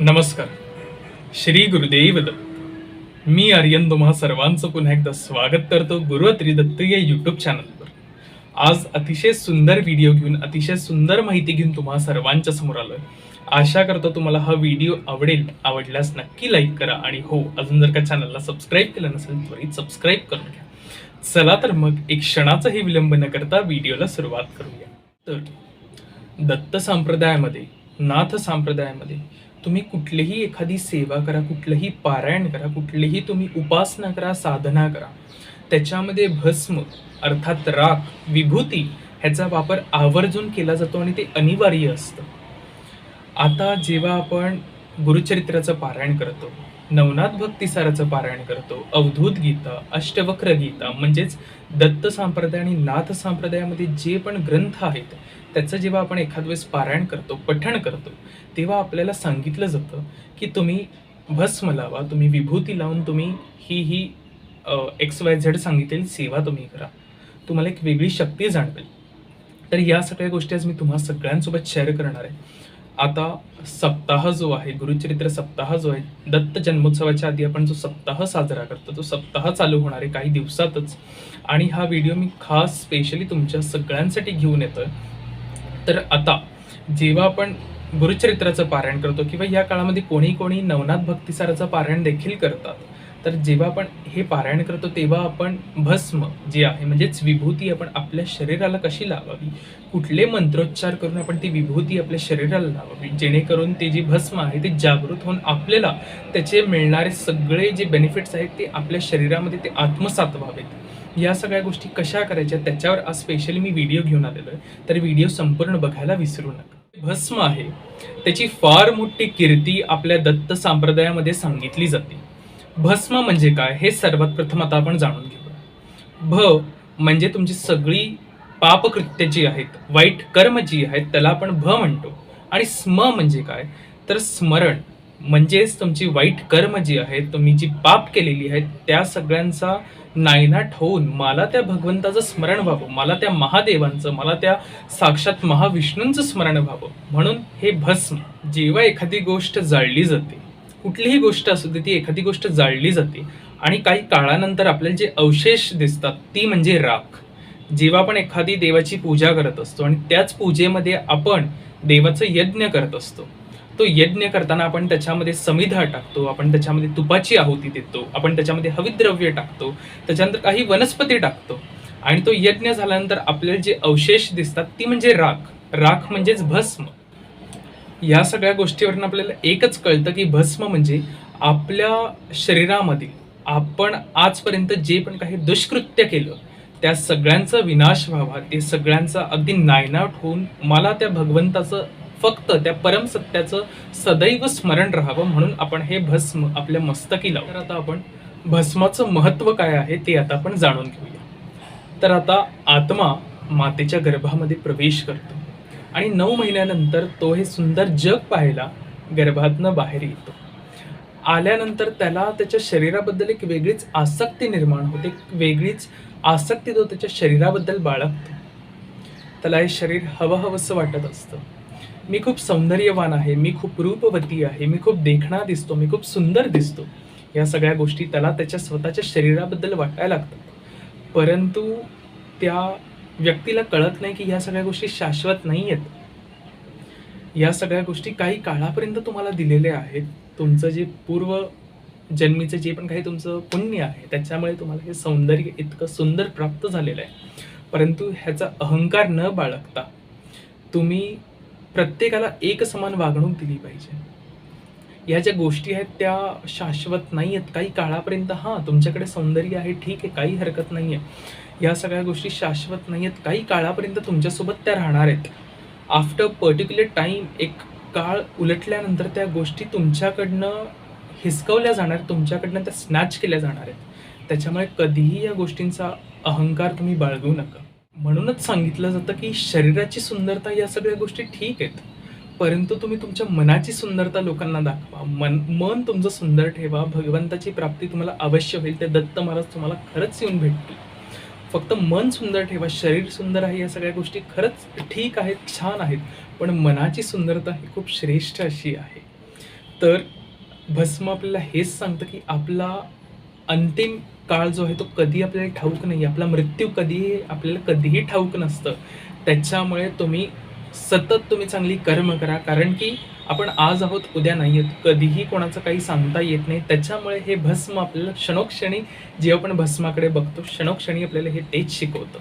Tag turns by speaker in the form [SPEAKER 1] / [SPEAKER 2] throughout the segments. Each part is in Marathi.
[SPEAKER 1] नमस्कार. श्री गुरुदेव दत्त मी आर्यन तुम्हा सर्वांचं पुन्हा एकदा स्वागत करतो गुरुत्री दत्त या यूट्यूब चॅनलवर आज अतिशय सुंदर व्हिडिओ घेऊन अतिशय सुंदर माहिती घेऊन तुम्हा सर्वांच्या समोर आलोय. आशा करतो तुम्हाला हा व्हिडिओ आवडेल आवडल्यास नक्की लाईक करा आणि हो अजून जर का चॅनलला सबस्क्राईब केलं नसेल त्वरित सबस्क्राईब करून घ्या. चला तर मग एक क्षणाचाही विलंब न करता व्हिडिओला सुरुवात करूया. तर दत्त संप्रदायामध्ये नाथ संप्रदायामध्ये तुम्ही कुठलीही एखादी सेवा करा कुठलंही पारायण करा कुठलीही तुम्ही उपासना करा साधना करा. त्याच्यामध्ये भस्म अर्थात राख विभूती ह्याचा वापर आवर्जून केला जातो आणि ते अनिवार्य असतं. आता जेव्हा आपण गुरुचरित्राचं पारायण करतो नवनाथ भक्तिसाराचं पारायण करतो. अवधूत गीता अष्टवक्र गीता म्हणजेच दत्त संप्रदाय आणि नाथ संप्रदायामध्ये जे पण ग्रंथ आहेत त्याचं जेव्हा आपण एखाद वेळेस पारायण करतो पठण करतो तेव्हा आपल्याला सांगितलं जातं की तुम्ही भस्म लावा तुम्ही विभूती लावून तुम्ही ही ही एक्स वाय झेड सांगितलेली सेवा तुम्ही करा. तुम्हाला एक वेगळी शक्ती जाणवेल. तर या सगळ्या गोष्टी आज मी तुम्हा सगळ्यांसोबत शेअर करणार आहे. आता सप्ताह जो आहे गुरुचरित्र सप्ताह जो आहे दत्त जन्मोत्सवाच्या आधी आपण जो सप्ताह साजरा करतो तो सप्ताह चालू होणार आहे काही दिवसातच. आणि हा व्हिडिओ मी खास स्पेशली तुमच्या सगळ्यांसाठी घेऊन येतोय. तर आता जेव्हा आपण गुरुचरित्राचं पारायण करतो किंवा या काळामध्ये कोणी कोणी नवनाथ भक्तिसाराचं पारायण देखील करतात तर जेव्हा आपण हे पारायण करतो तेव्हा आपण भस्म जे आहे म्हणजेच विभूती आपण आपल्या शरीराला कशी लावावी? कुठले मंत्रोच्चार करून आपण ती विभूती आपल्या शरीराला लावावी? जेणेकरून ते जे भस्म आहे ते जागृत होऊन आपल्याला त्याचे मिळणारे सगळे जे बेनिफिट्स आहेत ते आपल्या शरीरामध्ये ते आत्मसात व्हावेत या सगळ्या गोष्टी कशा करायच्या त्याच्यावर आज स्पेशली मी व्हिडिओ घेऊन आलेलो आहे. तर व्हिडिओ संपूर्ण बघायला विसरू नका. भस्म आहे त्याची फार मोठी कीर्ती आपल्या दत्त संप्रदायामध्ये सांगितली जाते. भस्म म्हणजे काय हे सर्वात प्रथम आता आपण जाणून घेऊ भ म्हणजे तुमची सगळी पापकृत्य जी आहेत वाईट कर्म जी आहेत त्याला आपण भ म्हणतो. आणि स्म म्हणजे काय? तर स्मरण म्हणजेच तुमची वाईट कर्म जी आहेत तुम्ही जी पाप केलेली आहेत त्या सगळ्यांचा नायनाट होऊन मला त्या भगवंताचं स्मरण व्हावं मला त्या महादेवांचं मला त्या साक्षात महाविष्णूंचं स्मरण व्हावं. म्हणून हे भस्म जेव्हा एखादी गोष्ट जाळली जाते कुठलीही गोष्ट असू दे ती एखादी गोष्ट जाळली जाते. आणि काही काळानंतर आपल्याला जे अवशेष दिसतात ती म्हणजे राख. जेव्हा आपण एखादी देवाची पूजा करत असतो आणि त्याच पूजेमध्ये आपण देवाचं यज्ञ करत असतो. तो यज्ञ करताना आपण त्याच्यामध्ये समिधा टाकतो आपण त्याच्यामध्ये तुपाची आहुती देतो आपण त्याच्यामध्ये हविद्रव्य टाकतो त्याच्यानंतर काही वनस्पती टाकतो. आणि तो यज्ञ झाल्यानंतर आपल्याला जे अवशेष दिसतात ती म्हणजे राख. राख म्हणजेच भस्म. या सगळ्या गोष्टीवरून आपल्याला एकच कळतं की भस्म म्हणजे आपल्या शरीरामध्ये आपण आजपर्यंत जे पण काही दुष्कृत्य केलं त्या सगळ्यांचा विनाश व्हावा ते सगळ्यांचा अगदी नायनाट होऊन मला त्या भगवंताचं फक्त त्या परमसत्याचं सदैव स्मरण राहावं म्हणून आपण हे भस्म आपल्या मस्तकी लावू. तर आता आपण भस्माचं महत्त्व काय आहे ते आता आपण जाणून घेऊया. तर आता आत्मा मातेच्या गर्भामध्ये प्रवेश करतो. आणि नऊ महिन्यानंतर तो हे सुंदर जग पाहायला गर्भातनं बाहेर येतो. आल्यानंतर त्याला त्याच्या शरीराबद्दल एक वेगळीच आसक्ती निर्माण होते. एक वेगळीच आसक्ती तो त्याच्या शरीराबद्दल बाळगतो. त्याला हे शरीर हवं हवंसं वाटत असतं. मी खूप सौंदर्यवान आहे मी खूप रूपवती आहे मी खूप देखणा दिसतो मी खूप सुंदर दिसतो. या सगळ्या गोष्टी त्याला त्याच्या स्वतःच्या शरीराबद्दल वाटायला लागतात. परंतु त्या व्यक्तीला कळत नाही की ह्या सगळ्या गोष्टी शाश्वत नाही आहेत या सगळ्या गोष्टी काही काळापर्यंत तुम्हाला दिलेल्या आहेत. तुमचं जे पूर्व जन्मीचं जे पण काही तुमचं पुण्य आहे त्याच्यामुळे तुम्हाला हे सौंदर्य इतकं सुंदर प्राप्त झालेलं आहे. परंतु ह्याचा अहंकार न बाळगता तुम्ही प्रत्येकाला एक समान वागणूक दिली पाहिजे. या ज्या गोष्टी आहेत त्या शाश्वत नाही आहेत काही काळापर्यंत हां तुमच्याकडे सौंदर्य आहे ठीक आहे काही हरकत नाही आहे या सगळ्या गोष्टी शाश्वत नाही आहेत काही काळापर्यंत तुमच्यासोबत त्या राहणार आहेत. आफ्टर पर्टिक्युलर टाईम एक काळ उलटल्यानंतर त्या गोष्टी तुमच्याकडनं हिसकवल्या जाणार तुमच्याकडनं त्या स्नॅच केल्या जाणार आहेत. त्याच्यामुळे कधीही या गोष्टींचा अहंकार तुम्ही बाळगू नका. म्हणूनच सांगितलं जातं की शरीराची सुंदरता या सगळ्या गोष्टी ठीक आहेत. परंतु तुम्ही तुमच्या मनाची सुंदरता लोकांना दाखवा. मन मन तुमचं सुंदर ठेवा. भगवंताची प्राप्ती तुम्हाला अवश्य होईल. ते दत्त महाराज तुम्हाला खरंच येऊन भेटतील. फक्त मन सुंदर ठेवा. शरीर सुंदर आहे या सगळ्या गोष्टी खरंच ठीक आहेत छान आहेत. पण मनाची सुंदरता ही खूप श्रेष्ठ अशी आहे. तर भस्म आपल्याला हेच सांगतं की आपला अंतिम काळ जो आहे तो कधी आपल्याला ठाऊक नाही. आपला मृत्यू कधी आपल्याला कधीही ठाऊक नसतं. त्याच्यामुळे तुम्ही सतत तुम्ही चांगली कर्म करा कारण की आपण आज आहोत उद्या नाही आहोत. कधीही कोणाचं काही सांगता येत नाही. त्याच्यामुळे हे भस्म आपल्याला क्षणोक्षणी जे आपण भस्माकडे बघतो क्षणोक्षणी आपल्याला हे तेच शिकवतं.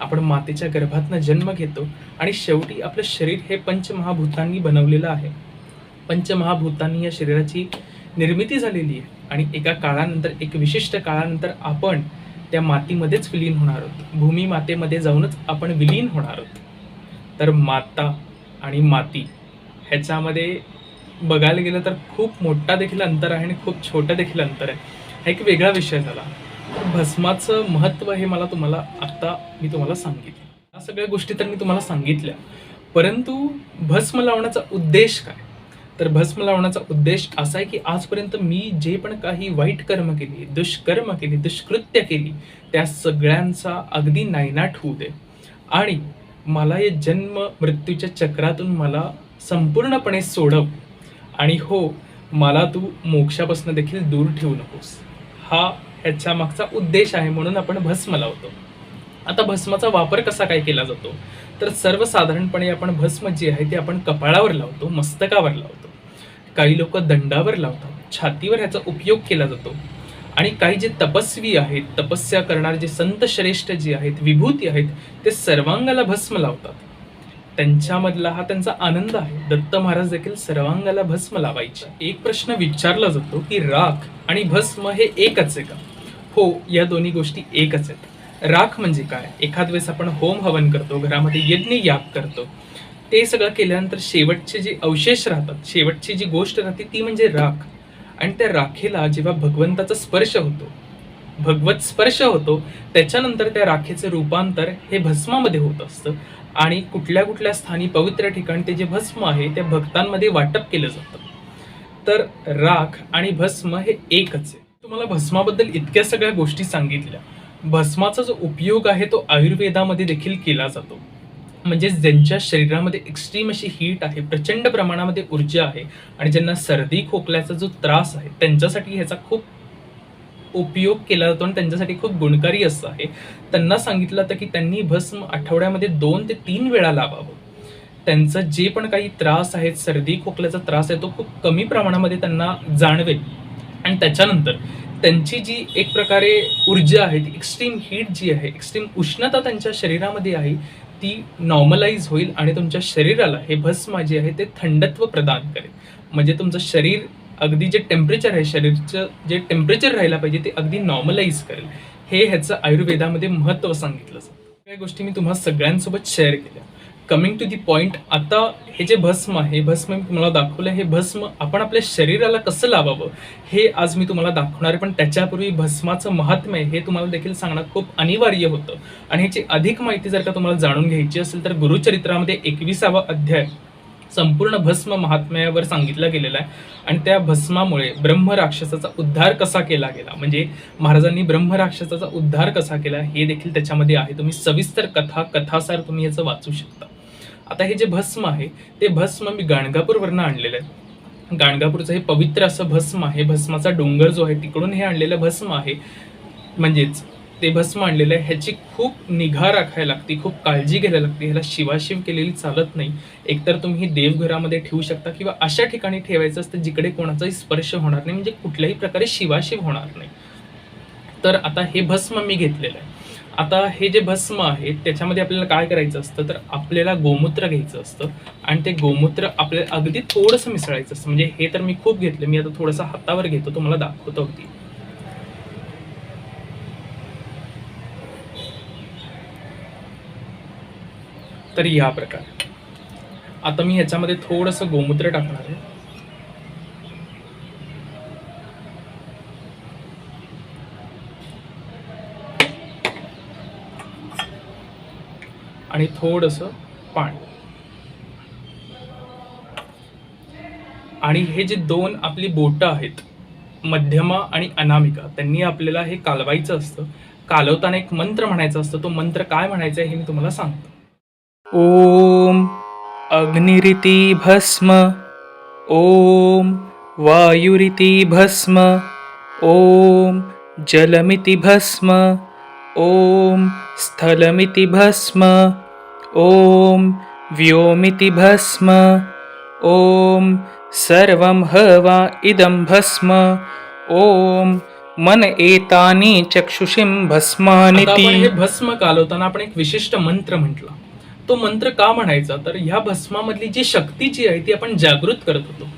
[SPEAKER 1] आपण मातेच्या गर्भातनं जन्म घेतो आणि शेवटी आपलं शरीर हे पंचमहाभूतांनी बनवलेलं आहे. पंचमहाभूतांनी या शरीराची निर्मिती झालेली आहे. आणि एका काळानंतर एक विशिष्ट काळानंतर आपण त्या मातीमध्येच विलीन होणार आहोत. भूमी मातेमध्ये जाऊनच आपण विलीन होणार आहोत. तर माता आणि माती ह्याच्यामध्ये बघायला गेलं तर खूप मोठा देखील अंतर आहे आणि खूप छोटं देखील अंतर आहे. हा एक वेगळा विषय झाला. भस्माचं महत्त्व हे मला तुम्हाला आत्ता मी तुम्हाला सांगितलं. या सगळ्या गोष्टी तर मी तुम्हाला सांगितल्या. परंतु भस्म लावण्याचा उद्देश काय? तर भस्म लावण्याचा उद्देश असा आहे की आजपर्यंत मी जे पण काही वाईट कर्म केली दुष्कर्म केली दुष्कृत्य केली त्या सगळ्यांचा अगदी नायनाट होऊ दे. आणि मला या जन्म मृत्यूच्या चक्रातून मला संपूर्णपणे सोडव. आणि हो मला तू मोक्षापासून देखील दूर ठेवू नकोस. हा ह्याच्या मागचा उद्देश आहे म्हणून आपण भस्म लावतो. आता भस्माचा वापर कसा काय केला जातो? तर सर्वसाधारणपणे आपण भस्म जे आहे ते आपण कपाळावर लावतो मस्तकावर लावतो. काही लोक दंडावर लावतात छातीवर ह्याचा उपयोग केला जातो. आणि काही जे तपस्वी आहेत तपस्या करणारे जे संत श्रेष्ठ जे आहेत विभूती आहेत ते सर्वांगाला भस्म लावतात. त्यांच्यामधला हा त्यांचा आनंद आहे. दत्त महाराज देखील सर्वांगाला भस्म लावायचे. एक प्रश्न विचारला जातो की राख आणि भस्म हे एकच आहे का? हो या दोन्ही गोष्टी एकच आहेत. राख म्हणजे काय? एखाद वेळेस आपण होम हवन करतो घरामध्ये यज्ञ याग करतो. ते सगळं केल्यानंतर शेवटचे जे अवशेष राहतात शेवटची जी गोष्ट राहते ती म्हणजे राख. आणि त्या राखेला जेव्हा भगवंताचा स्पर्श होतो भगवत स्पर्श होतो त्याच्यानंतर त्या राखेचं रूपांतर हे भस्मामध्ये होत असतं. आणि कुठल्या कुठल्या स्थानी पवित्र ठिकाणी ते जे भस्म आहे त्या भक्तांमध्ये वाटप केलं जातं. तर राख आणि भस्म हे एकच आहे. तुम्हाला भस्माबद्दल इतक्या सगळ्या गोष्टी सांगितल्या. भस्माचा जो उपयोग आहे तो आयुर्वेदामध्ये देखील केला जातो. म्हणजे ज्यांच्या शरीरामध्ये एक्स्ट्रीम अशी हीट आहे प्रचंड प्रमाणामध्ये ऊर्जा आहे आणि ज्यांना सर्दी खोकल्याचा जो त्रास आहे त्यांच्यासाठी ह्याचा खूप उपयोग केला जातो आणि त्यांच्यासाठी खूप गुणकारी असं आहे. त्यांना सांगितलं होतं की त्यांनी भस्म आठवड्यामध्ये दोन ते तीन वेळा लावावं. त्यांचं जे पण काही त्रास आहे सर्दी खोकल्याचा त्रास आहे तो खूप कमी प्रमाणामध्ये त्यांना जाणवेल. आणि त्याच्यानंतर त्यांची जी एक प्रकारे ऊर्जा आहे ती एक्स्ट्रीम हीट जी आहे एक्स्ट्रीम उष्णता त्यांच्या शरीरामध्ये आहे ती नॉर्मलाइज होईल आणि तुमच्या शरीराला हे भस्म जे आहे ते थंडत्व प्रदान करेल. म्हणजे तुमचं शरीर अगदी जे टेम्परेचर आहे शरीरचं जे टेम्परेचर राहायला पाहिजे ते अगदी नॉर्मलाइज करेल. हे ह्याचं आयुर्वेदामध्ये महत्त्व सांगितलं जातं. काही गोष्टी मी तुम्हाला सगळ्यांसोबत शेअर केल्या. कमिंग टू दी पॉइंट आता हे जे भस्म आहे भस्म मी तुम्हाला दाखवलं हे भस्म आपण आपल्या शरीराला कसं लावावं हे आज मी तुम्हाला दाखवणार आहे. पण त्याच्यापूर्वी भस्माचं महात्म्य हे तुम्हाला देखील सांगणं खूप अनिवार्य होतं. आणि ह्याची अधिक माहिती जर का तुम्हाला जाणून घ्यायची असेल तर गुरुचरित्रामध्ये एकविसावा अध्याय संपूर्ण भस्म महात्म्यावर सांगितलं गेलेलं आहे. आणि त्या भस्मामुळे ब्रह्मराक्षसाचा उद्धार कसा केला गेला? म्हणजे महाराजांनी ब्रह्मराक्षसाचा उद्धार कसा केला? हे देखील त्याच्यामध्ये आहे. तुम्ही सविस्तर कथा कथासार तुम्ही याचं वाचू शकता. आता हे जे भस्म आहे ते भस्म मी गाणगापूरवरनं आणलेलं आहे. गाणगापूरचं हे पवित्र असं भस्म आहे. भस्माचा डोंगर जो आहे तिकडून हे आणलेलं भस्म आहे. म्हणजेच ते भस्म आणलेलं आहे. ह्याची खूप निगा राखायला लागते खूप काळजी घ्यायला लागते. ह्याला शिवाशिव केलेली चालत नाही. एकतर तुम्ही देवघरामध्ये ठेवू शकता किंवा अशा ठिकाणी ठेवायचं असतं जिकडे कोणाचाही स्पर्श होणार नाही. म्हणजे कुठल्याही प्रकारे शिवाशिव होणार नाही. तर आता हे भस्म मी घेतलेलं आहे. आता हे जे भस्म आहे त्याच्यामध्ये आपल्याला काय करायचं असतं? तर आपल्याला गोमूत्र घ्यायचं असतं. आणि ते गोमूत्र आपल्याला अगदी थोडंसं मिसळायचं असतं. म्हणजे हे तर मी खूप घेतलं. मी आता थोडंसं हातावर घेतो. तुम्हाला दाखवतो अगदी. तर या प्रकारे. आता मी ह्याच्यामध्ये थोडंसं गोमूत्र टाकणार आहे. आणि थोडंसं पाणी. आणि हे जे दोन आपली बोटं आहेत मध्यमा आणि अनामिका त्यांनी आपल्याला हे कालवायचं असतं. कालवताना एक मंत्र म्हणायचा असतो. तो मंत्र काय म्हणायचा आहे हे मी तुम्हाला सांगतो. ओम अग्निरिती भस्म ओम वायुरिती भस्म ओम जलमिति भस्म ओम स्थलमिति भस्म ॐ व्योमिति भस्म ॐ सर्वं हवा इदं भस्म ॐ मन एतानि चक्षुषीं भस्मानिति हे भस्म कालवताना आपण एक विशिष्ट मंत्र म्हटला. तो मंत्र का म्हणायचा? तर ह्या भस्मामधली जी शक्ती जी आहे ती आपण जागृत करत होतो.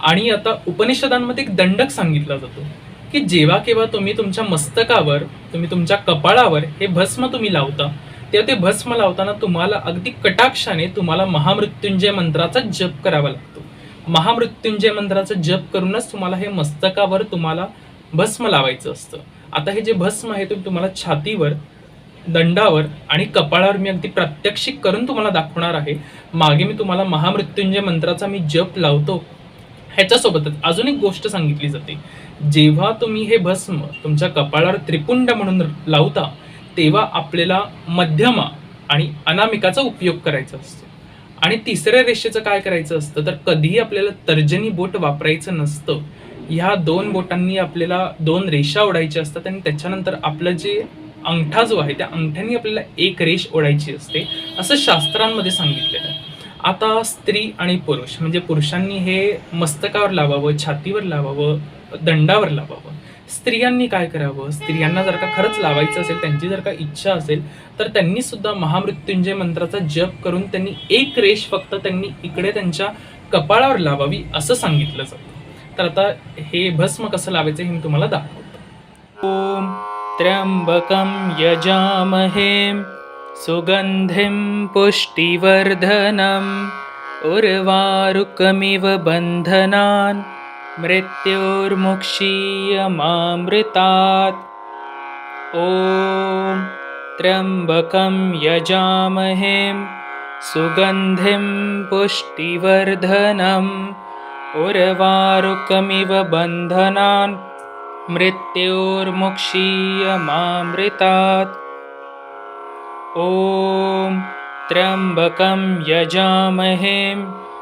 [SPEAKER 1] आणि आता उपनिषदांमध्ये एक दंडक सांगितला जातो की जेव्हा केव्हा तुम्ही तुमच्या मस्तकावर तुम्ही तुमच्या कपाळावर हे भस्म तुम्ही लावता तेव्हा ते भस्म लावताना तुम्हाला अगदी कटाक्षाने तुम्हाला महामृत्युंजय मंत्राचा जप करावा लागतो. महामृत्युंजय मंत्राचा जप करूनच तुम्हाला हे मस्तकावर तुम्हाला भस्म लावायचं असतं. आता हे जे भस्म आहे ते तुम्हाला छातीवर दंडावर आणि कपाळावर मी अगदी प्रात्यक्षिक करून तुम्हाला दाखवणार आहे. मागे मी तुम्हाला महामृत्युंजय मंत्राचा मी जप लावतो ह्याच्यासोबतच अजून एक गोष्ट सांगितली जाते. जेव्हा तुम्ही हे भस्म तुमच्या कपाळावर त्रिपुंड म्हणून लावता तेव्हा आपल्याला मध्यमा आणि अनामिकाचा उपयोग करायचा असतो. आणि तिसऱ्या रेषेचं काय करायचं असतं? तर कधीही आपल्याला तर्जनी बोट वापरायचं नसतं. ह्या दोन बोटांनी आपल्याला दोन रेषा ओढायच्या असतात आणि त्याच्यानंतर आपलं जे अंगठा जो आहे त्या अंगठ्यानी आपल्याला एक रेष ओढायची असते असं शास्त्रांमध्ये सांगितलेलं आहे. आता स्त्री आणि पुरुष म्हणजे पुरुषांनी हे मस्तकावर लावावं छातीवर लावावं दंडावर लावावं. स्त्रियांनी काय करावं? स्त्रियांना जर का खरंच लावायचं असेल त्यांची जर का इच्छा असेल तर त्यांनी सुद्धा महामृत्युंजय मंत्राचा जप करून त्यांनी एक रेष फक्त त्यांनी इकडे त्यांच्या कपाळावर लावावी असं सांगितलं जातं. तर आता हे भस्म कसं लावायचं हे मी तुम्हाला दाखवतो. ओम त्र्यंबकं यजामहे सुगंधिम पुष्टिवर्धनम उर्वारुकमिव बंधनान मृत्योर्मुक्षीयमामृतात्। ॐ त्र्यम्बकं यजामहे सुगन्धिं पुष्टिवर्धनम् उर्वारुकमिव बन्धनान् मृत्योर्मुक्षीयमामृतात्। ॐ त्र्यम्बकं यजामहे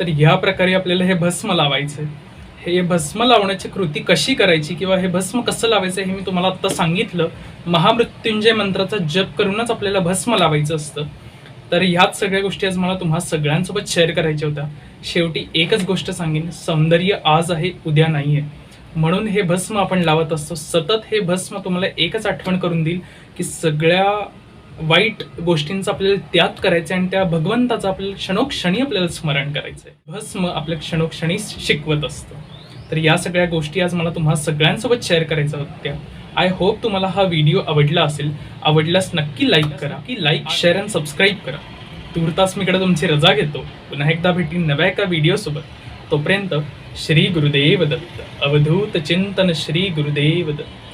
[SPEAKER 1] तर ह्या प्रकारे आपल्याला हे भस्म लावायचं हे भस्म लावण्याची कृती कशी करायची किंवा हे भस्म कसं लावायचं हे मी तुम्हाला आत्ता सांगितलं. महामृत्युंजय मंत्राचा जप करूनच आपल्याला भस्म लावायचं असतं. तर ह्याच सगळ्या गोष्टी आज मला तुम्हा सगळ्यांसोबत शेअर करायच्या होत्या. शेवटी एकच गोष्ट सांगेन सौंदर्य आज आहे उद्या नाही आहे म्हणून हे भस्म आपण लावत असतो. सतत हे भस्म तुम्हाला एकच आठवण करून देईल की सगळ्या वाईट गोष्टींचा आपल्याला त्याग करायचा आणि त्या भगवंताचं आपल्याला क्षणोक्षणी आपल्याला स्मरण करायचं आहे. भस्म आपल्या क्षणोक्षणी शिकवत असतं. तर या सगळ्या गोष्टी आज मला तुम्हा सगळ्यांसोबत शेअर करायच्या होत्या. आय होप तुम्हाला हा व्हिडिओ आवडला असेल. आवडल्यास नक्की लाईक करा. की लाईक शेअर अँड सबस्क्राईब करा. तुर्तास मी इकडे तुमची रजा घेतो. पुन्हा एकदा भेटी नव्या एका व्हिडिओसोबत तोपर्यंत श्री गुरुदेव दत्त अवधूत चिंतन श्री गुरुदेव दत्त